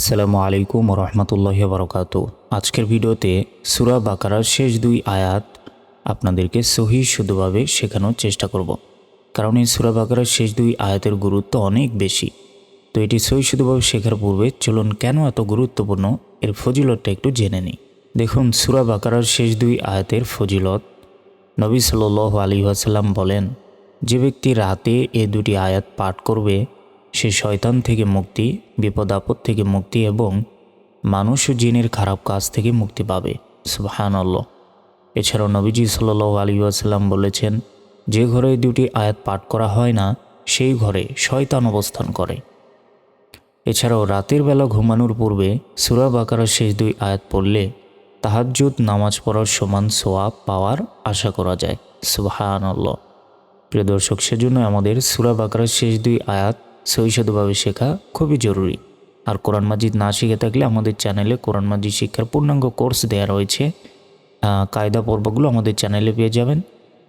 আসসালামু আলাইকুম রহমতুল্লাহ বরকাত আজকের ভিডিওতে সুরা বাকারার শেষ দুই আয়াত আপনাদেরকে সহি শুদ্ধভাবে শেখানোর চেষ্টা করব। কারণ এই সুরা বাকারার শেষ দুই আয়াতের গুরুত্ব অনেক বেশি। তো এটি সহি শুদ্ধভাবে শেখার পূর্বে চলুন কেন এত গুরুত্বপূর্ণ এর ফজিলতটা একটু জেনে নিই। দেখুন, সুরা বাকারার শেষ দুই আয়াতের ফজিলত নবী সাল আলী আসাল্লাম বলেন, যে ব্যক্তি রাতে এ দুটি আয়াত পাঠ করবে সে শয়তান থেকে মুক্তি, বিপদ আপদ থেকে মুক্তি এবং মানুষ ও জিনের খারাপ কাজ থেকে মুক্তি পাবে। সুবাহান আল্লাহ এছাড়াও নবীজি সাল আলী আসাল্লাম বলেছেন, যে ঘরে দুটি আয়াত পাঠ করা হয় না, সেই ঘরে শয়তান অবস্থান করে। এছাড়াও রাতের বেলা ঘুমানোর পূর্বে সুরা বাকারার শেষ দুই আয়াত পড়লে তাহাজ্জুদ, নামাজ পড়ার সমান সোয়াব পাওয়ার আশা করা যায়। সুবাহান আল্লাহ প্রিয় দর্শক সেজন্য আমাদের সুরা বাকারার শেষ দুই আয়াত সহিষ্ণুভাবে শেখা খুবই জরুরি আর কোরআন মাজিদ না শিখে থাকলে আমাদের চ্যানেলে কোরআন মাজিদ শিক্ষার পূর্ণাঙ্গ কোর্স দেওয়া রয়েছে আহ, কায়দা পর্বগুলো আমাদের চ্যানেলে পেয়ে যাবেন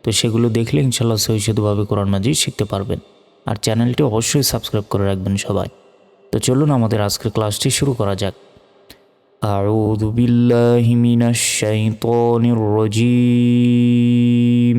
তো সেগুলো দেখলে ইনশাল্লাহ সহিষ্ণুভাবে কোরআন মাজিদ শিখতে পারবেন আর চ্যানেলটি অবশ্যই সাবস্ক্রাইব করে রাখবেন সবাই তো চলুন আমাদের আজকের ক্লাসটি শুরু করা যাক أعوذ بالله من الشيطان الرجيم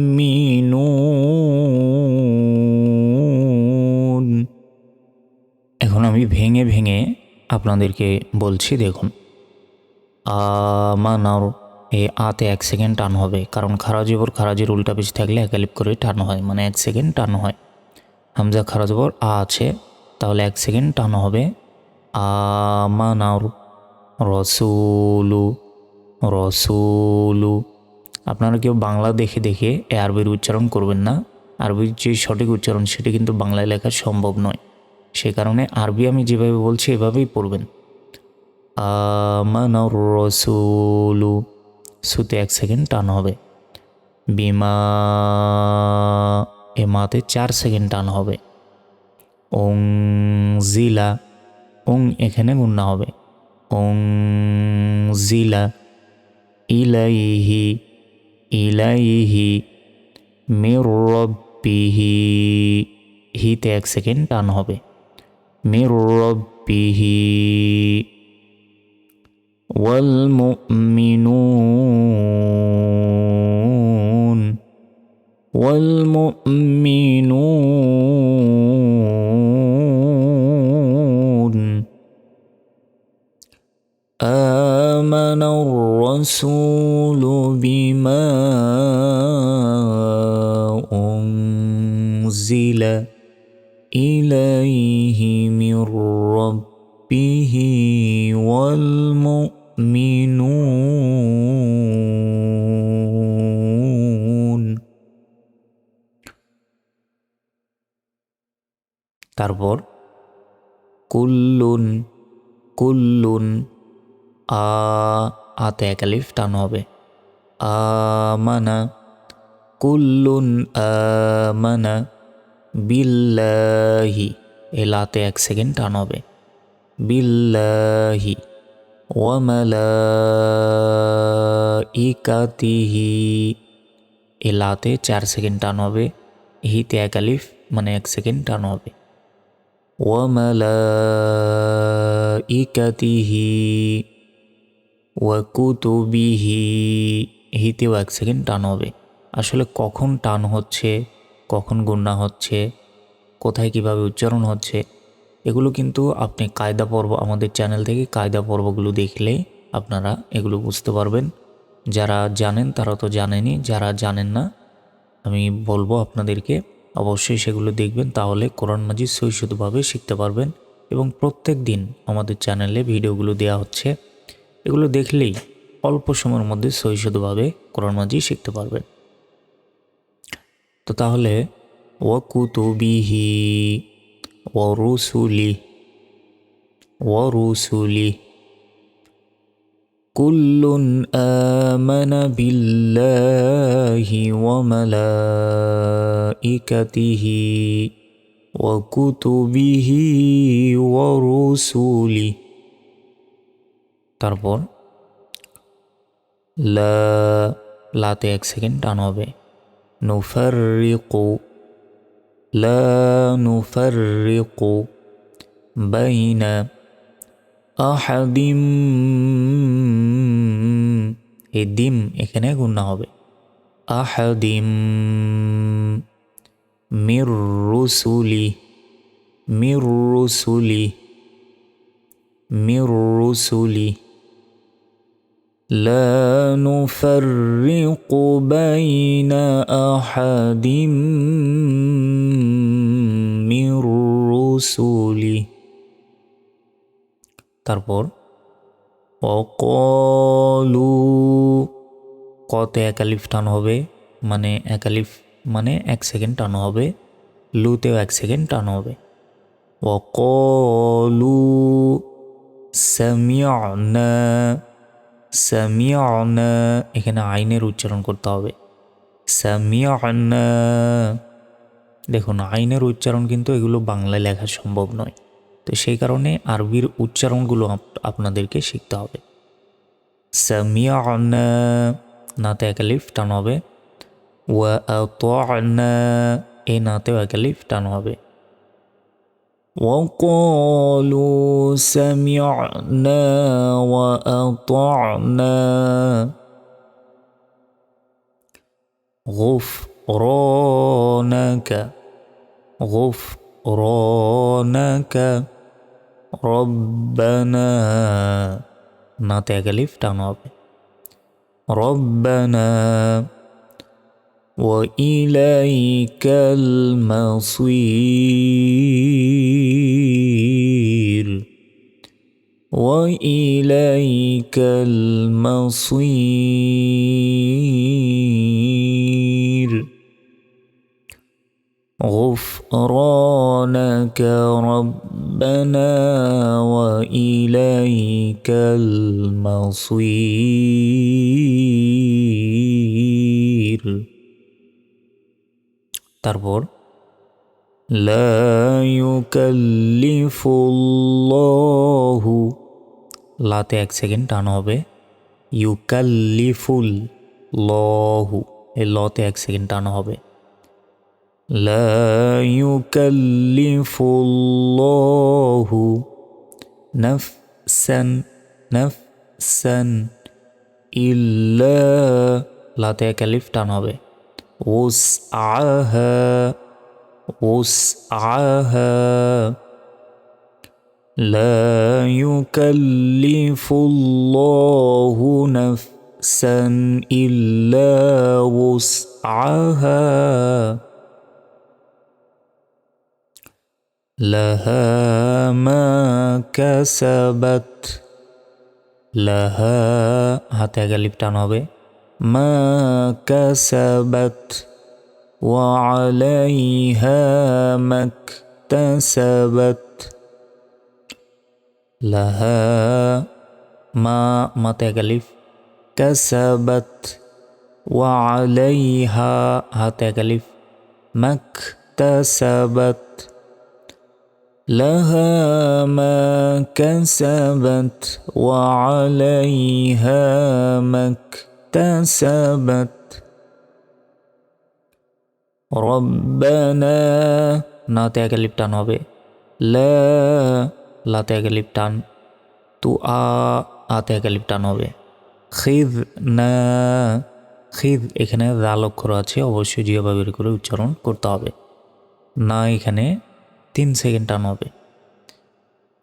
আপনাদেরকে বলছি দেখুন। আমানার এ আতে এক সেকেন্ড টান হবে, কারণ খারাজবর খারাজের উল্টা পিছ থাকলে একালিপ করে টান হয় মানে এক সেকেন্ড টান হয়। হামজা খারাজবর আ আছে, তাহলে এক সেকেন্ড টান হবে। আমানার রসুলু রসুলু। আপনারা কেউ বাংলা দেখে দেখে এ আরবির উচ্চারণ করবেন না। আরবির যে সঠিক উচ্চারণ, সেটি কিন্তু বাংলায় লেখা সম্ভব নয়। সে কারণে আরবি আমি যেভাবে বলছি, এভাবেই পড়বেন। আমানর রসুলু। সুতে এক সেকেন্ড টান হবে। বিমা এ মাতে চার সেকেন্ড টান হবে। ওং জিলা ওং এখানে গুন্না হবে। ওং জিলা ইলাইহি। ইলাইহি। মির রব্বিহি। হিতে এক সেকেন্ড টান হবে। من ربه والمؤمنون والمؤمنون آمن الرسول بما أنزل إليه والمؤمنون তারপর কুল্লুন কুল্লুন আ আতে একালিফ টান হবে আমানা কুল্লুন আমানা বিল্লাহি এলাতে এক সেকেন্ড টান হবে বিল্লাহি ওয়ামালাইকাতিহি। এলাতে চার সেকেন্ড টান হবে হিতে এক আলিফ মানে এক সেকেন্ড টান হবে। ওয়ামালাইকাতিহি ওয়াকুতুবিহি হিতেও এক সেকেন্ড টান হবে। আসলে কখন টান হচ্ছে, কখন গুন্না হচ্ছে, কোথায় কীভাবে উচ্চারণ হচ্ছে এগুলো কিন্তু আপনি কায়দা পর্ব, আমাদের চ্যানেল থেকে কায়দা পর্বগুলো দেখলে আপনারা এগুলো বুঝতে পারবেন। যারা জানেন তারা তো জানেনই, যারা জানেন না, আমি বলব আপনাদেরকে অবশ্যই সেগুলো দেখবেন, তাহলে কোরআন মাজিদ সৈশুদ্ধভাবে শিখতে পারবেন। এবং প্রত্যেক দিন আমাদের চ্যানেলে ভিডিওগুলো দেওয়া হচ্ছে, এগুলো দেখলেই অল্প সময়ের মধ্যে সৈশুদ্ধভাবে কোরআন মাজিদ শিখতে পারবেন। তো তাহলে ওয়াকুতুবিহি ওরুসুলি ওরুসুলি كل آمن بالله وملائكته وكتبه ورسله তারপর লা লাতে এক সেকেন্ড টান হবে নুফাররিকু লা নুফাররিকু বাইনা আহাদিম এই দিম এখানে গুণা হবে আহাদিম মির রুসুলি মির রুসুলি মির রুসুলি لا نفرق بين أحد من রুসুলি। তারপর, অকলু, কত একালিফ টান হবে মানে একালিফ মানে এক সেকেন্ড টানো হবে, লুতেও এক সেকেন্ড টানো হবে। অকলু সামিয়ন সামিয়ন এখানে আইনের উচ্চারণ করতে হবে। সামিয়ন দেখুন আইনের উচ্চারণ কিন্তু এগুলো বাংলায় লেখা সম্ভব নয় তো সেই কারণে আরবির উচ্চারণগুলো আপনাদেরকে শিখতে হবে সামিয়ানা নাতে একালিফ টান হবে ওয়া এই নাতেও একালিফ টান হবে وقالوا سمعنا وأطعنا غفرانك غفرانك ربنا নাতে একালিফ টান হবে ربنا وإليك المصير وإليك المصير غفرانك ربنا وإليك المصير তারপর লাহু লাতে এক সেকেন্ড টান হবে ইউকাল্লিফুল লহু এই লতে এক সেকেন্ড টান হবে লাহু নফসান নফসান ইল্লা লাতে এক আলিফ টান হবে وسعها وسعها لا يكلف الله نفسا إلا وسعها لها ما كسبت لها হাতে গালিব টান হবে ما كسبت وعليها ما اكتسبت لها ما ما تغلف كسبت وعليها هتغلف ما اكتسبت لها ما كسبت وعليها ما اكتسبت اكتسبت রব্বানা নাতে আগে লিপ টান হবে লা লাতে আগে লিপ টান তু আ আতে আগে লিপ টান হবে খিদ না খিদ এখানে রাল অক্ষর আছে অবশ্যই জিওবা বের করে উচ্চারণ করতে হবে না এখানে তিন সেকেন্ড টান হবে।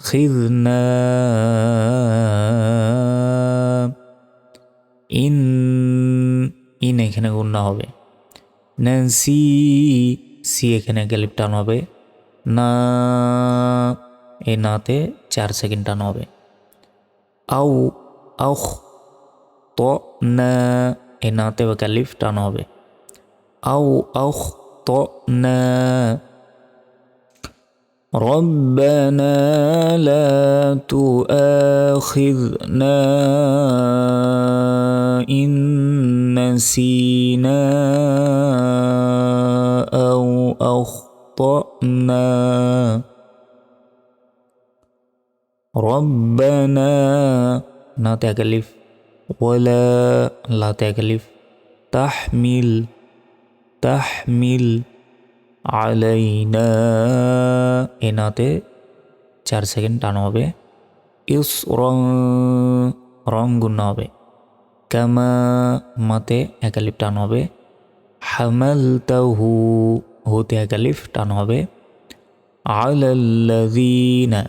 খিদ না ইন ইন এখানে গুণনা হবে। সি সি এখানে গ্যালিপ টান হবে। না এই নাতে চার সেকেন্ড টান হবে। আউ আউ ত, না এই নাতে গ্যালিফ টান হবে। আউ আউ ত, না ربنا لا تؤاخذنا إن نسينا أو أخطأنا. ربنا لا تكلف ولا لا تكلف. تحمل تحمل আলাইনা। এনাতে চার সেকেন্ড টানো হবে। ইউস রং রং গুণ হবে। কামা মাতে একালিফ টান হবে। হামাল হু হুতে একালিফ টান হবে। আলাল্লাযীনা,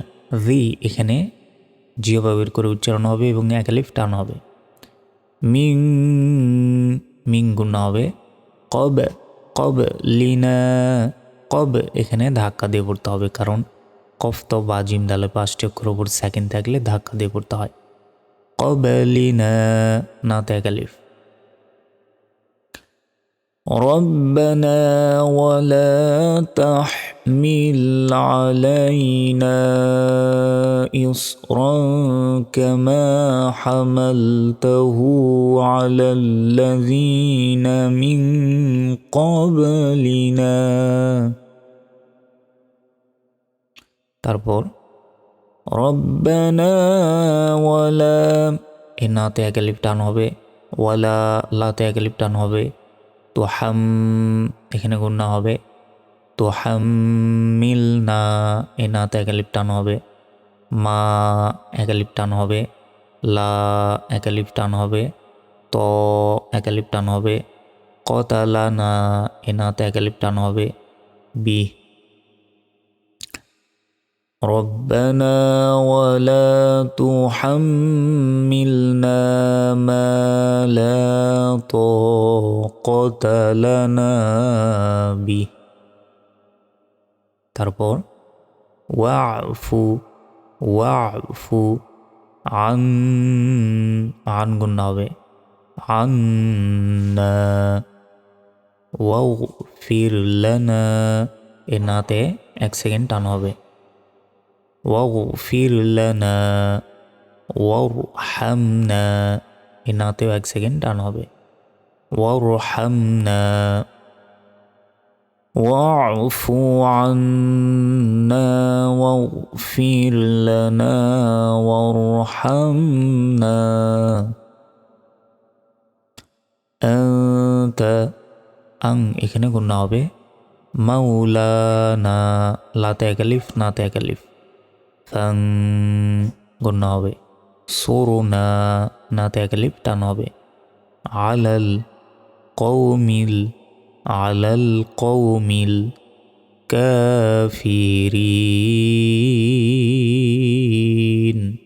জি এখানে জিও ব্যবহার করে উচ্চারণ হবে এবং একালিফ টান হবে। মিং মিং গুণ হবে। কব কব লিনা, কব এখানে ধাক্কা দিয়ে পড়তে হবে, কারণ কফ তো বা জিম ডালে পাঁচটি অক্ষর ওপর সেকেন্ড থাকলে ধাক্কা দিয়ে পড়তে হয়। কব লিনা, না ত্যাগালিফ ربنا ولا تحمل علينا إصرا كما حملته على الذين من قبلنا তারপর রব্বানা ওয়ালা এ নাতে এক লিপ টান হবে ওয়ালা লাতে এক লিপ টান হবে তো হাম এখানে গুন্না হবে। তো হামিল না এ নাতে এক লিপ টান হবে। মা, একালিপ টান হবে। লা, একালিপ টান হবে। ত, একালিপ টান হবে। কতালা না এ নাতে এক লিপ টান হবে। বি ربنا ولا تحملنا ما لا طاقة لنا به তারপর ওয়াফু ওয়াফু আন আন গুন্না হবে আন্না ওয়াও ফির লানা এ নাতে এক সেকেন্ড টান হবে ওয়াগফির লানা ওয়ারহামনা এ নাতেও এক সেকেন্ড টান হবে ওয়ারহামনা واعف عنا واغفر لنا وارحمنا أنت আং এখানে গুণা হবে মাওলানা লাতে একালিফ নাতে একালিফ ফাং গুণা হবে। সোরোনা নাতে একালিফ টান হবে। আলাল কৌমিল আলাল কৌমিল কাফিরিন।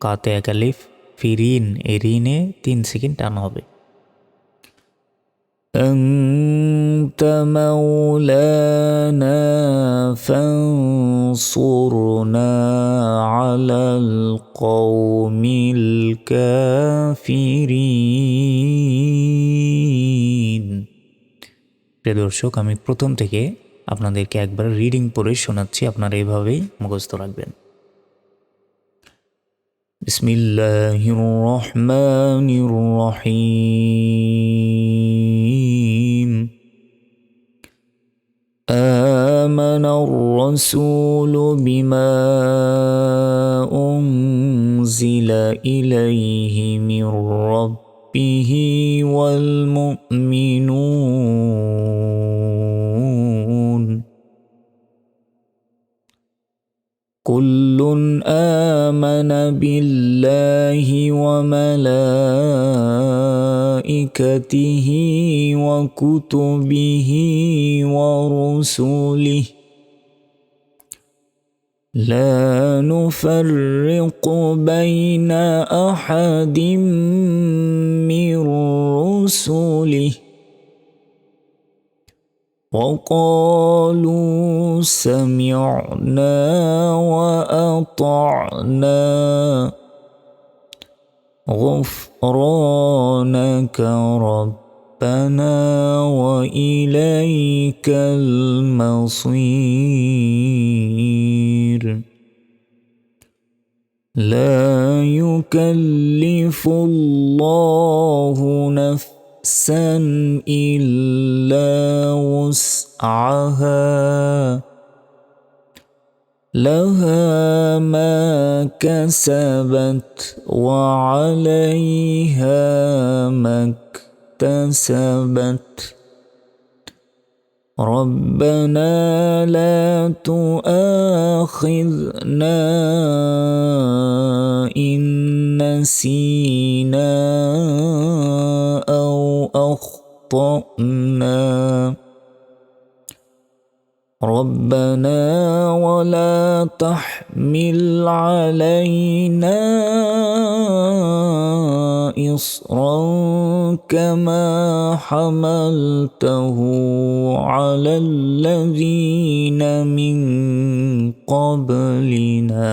কাতে একালিফ ফিরিন, এরিনে তিন সেকেন্ড টান হবে। أنت مولانا فانصرنا على القوم الكافرين প্রিয় দর্শক আমি প্রথম থেকে আপনাদেরকে একবার রিডিং পড়ে শোনাচ্ছি আপনারা এইভাবেই মুখস্থ রাখবেন বিসমিল্লাহির রহমানির রহিম الرسول بما أنزل إليه من ربه والمؤمنون. كل آمن بالله وملائكته وكتبه ورسله. لا نفرق بين أحد من رسله. وقالوا سمعنا وأطعنا. غفرانك ربنا وإليك المصير. لا يكلف الله نفسا إلا وسعها. لها ما كسبت وعليها ما اكتسبت. ربنا لا تؤاخذنا إن نسينا أو أخطأنا. ربنا ولا تحمل علينا إصرا كما حملته على الذين من قبلنا.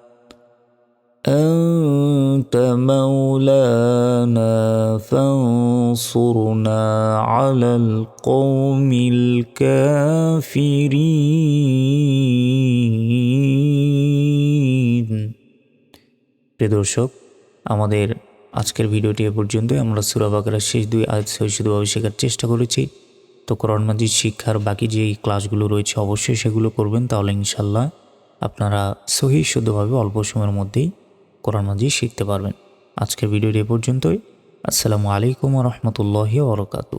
أنت مولانا فانصرنا على القوم الكافرين প্রিয় দর্শক আমাদের আজকের ভিডিওটি এ পর্যন্তই আমরা সুরা বাকারার শেষ দুই আয়াত শুধুভাবে শেখার চেষ্টা করেছি তো কোরআন মাজিদ শিক্ষার বাকি যে ক্লাসগুলো রয়েছে অবশ্যই সেগুলো করবেন তাহলে ইনশাল্লাহ আপনারা সহি শুদ্ধভাবে অল্প সময়ের মধ্যেই কোরআন মাজিদ শিখতে পারবেন। আজকের ভিডিওটি এ পর্যন্তই। আসসালামু আলাইকুম রহমতুল্লাহি ওবরকাতু